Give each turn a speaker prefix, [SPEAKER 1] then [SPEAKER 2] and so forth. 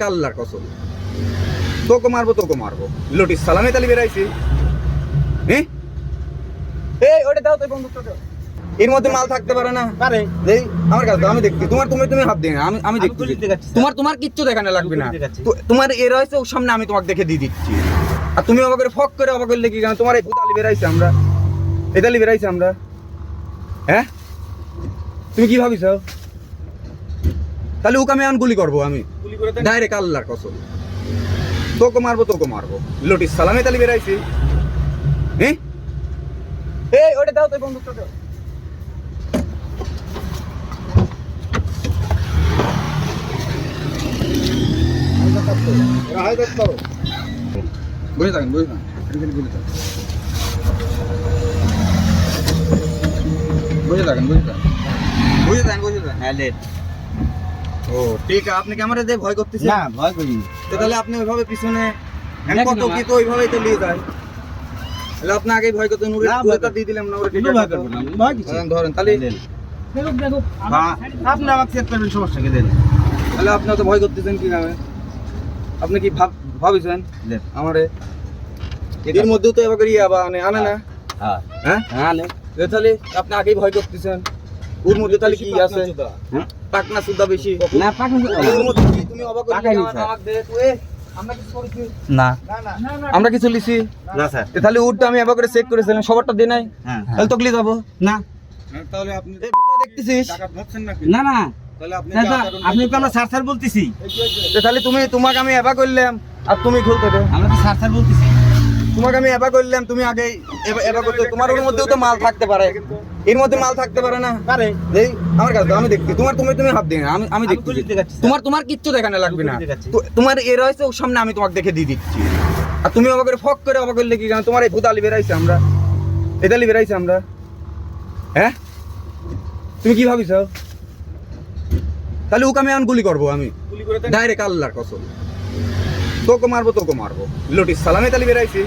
[SPEAKER 1] Direct আল্লাহর কসম। তোকে মারবো তোকে মারবো। লটিস সালামে তালি বেরাইছি। হ্যাঁ এই ওটা দাও তো দাও। এর মধ্যে মাল থাকতে পারে না।
[SPEAKER 2] পারে।
[SPEAKER 1] এই আমার কাছে আমি দেখছি। তোমার তুমি তুমি হাত দিয়ে আমি আমি দেখছি। তোমার তোমার কিচ্ছু দেখানো লাগবে না। তোমার এর হয়েছে ওর সামনে আমি তোমাকে দেখে দিয়ে দিচ্ছি। আর তুমি অবাক করে ফক করে অবাক করলে কি কেন তোমার এই পুতালি বেরাইছে আমরা। এতালি বেরাইছে আমরা। হ্যাঁ তুমি কি ভাবিছ? তাহলে ওকে আমি এখন গুলি করব আমি।
[SPEAKER 2] গুলি করে দেন?
[SPEAKER 1] ডাইরেক্ট আল্লাহর কসম। তোকে মারবো তোকে মারবো। লটিস সালামে তালি বেরাইছি। হ্যাঁ এই ওটা দাও তো বন্ধুটা দাও। বুঝে থাকেন বুঝে থাকেন। বুঝে থাকেন। বুঝে থাকেন বুঝে থাকেন। বুঝে থাকেন বুঝে থাকেন।
[SPEAKER 2] হ্যাঁ লেট।
[SPEAKER 1] ও ঠিক আছে আপনি ক্যামেরা দিয়ে ভয় করতেছেন?
[SPEAKER 2] না ভয় করি
[SPEAKER 1] তো তাহলে আপনি ওইভাবে পিছনে কত কি তো ওইভাবেই তো নিয়ে যায়। তাহলে আপনি আগেই ভয় করতেন
[SPEAKER 2] ভয়
[SPEAKER 1] তো দিয়ে দিলাম না ওরে
[SPEAKER 2] ভয় করব না ভয় কিছু
[SPEAKER 1] ধরেন, তাহলে
[SPEAKER 2] দেন। বা, আপনি আমাকে চেক করবেন সমস্যা কি? দেন।
[SPEAKER 1] তাহলে আপনি তো ভয় করতেছেন কি নামে আপনি কি ভাব ভাবিছেন
[SPEAKER 2] দেন।
[SPEAKER 1] আমারে? এর মধ্যেও তো এবার ইয়া বা আনে আনে না?
[SPEAKER 2] হ্যাঁ।
[SPEAKER 1] হ্যাঁ?
[SPEAKER 2] হ্যাঁ নে।
[SPEAKER 1] তাহলে আপনি আগেই ভয় করতেছেন। ওর মধ্যে তাহলে কি আছে?
[SPEAKER 2] হ্যাঁ?
[SPEAKER 1] পাকনা সুদ্ধা বেশি।
[SPEAKER 2] না পাক
[SPEAKER 1] ওর মধ্যে কি তুমি অবাক করে
[SPEAKER 2] পাকাইনি,
[SPEAKER 1] আমার- কিছু করেছি?
[SPEAKER 2] না।
[SPEAKER 1] আমরা কিছু লিছি।
[SPEAKER 2] না স্যার।
[SPEAKER 1] তাহলে উডটা আমি এবার করে চেক করেছিলাম সবারটা দিয়ে নাই।
[SPEAKER 2] হ্যাঁ
[SPEAKER 1] যাব।
[SPEAKER 2] না।
[SPEAKER 1] তাহলে আপনি দেখতেছিস?
[SPEAKER 2] না না।
[SPEAKER 1] আপনি
[SPEAKER 2] তো আমরা স্যার স্যার বলতেছি।
[SPEAKER 1] তো তাহলে তুমি তোমাকে আমি এবা করলাম আর তুমি খুলতে দে
[SPEAKER 2] আমরা তো স্যার স্যার বলতেছি।
[SPEAKER 1] তোমাকে আমি এবা করলাম তুমি আগে এবা- এবা করতে তোমার ওর মধ্যেও তো মাল থাকতে পারে। এর মধ্যে মাল থাকতে পারে না।
[SPEAKER 2] পারে।
[SPEAKER 1] এই আমার কাছে আমি দেখছি। তোমার তুমি তুমি হাত দিয়ে আমি আমি দেখছি। তোমার তোমার কিচ্ছু দেখানো লাগবে না। তোমার এর হয়েছে ওর সামনে আমি তোমাকে দেখে দিয়ে দিচ্ছি। আর তুমি ফক করে কেন তোমার এই ভূতালি বেরাইছে আমরা। এতালি বেরাইছে আমরা। হ্যাঁ? তুমি কি ভাবিছ? তাহলে ওকে আমি এখন গুলি করব আমি।
[SPEAKER 2] গুলি করে
[SPEAKER 1] ডাইরেক্ট আল্লাহর কসম। তোকে মারবো তোকে মারবো। লটিস সালামে তালি বেরাইছি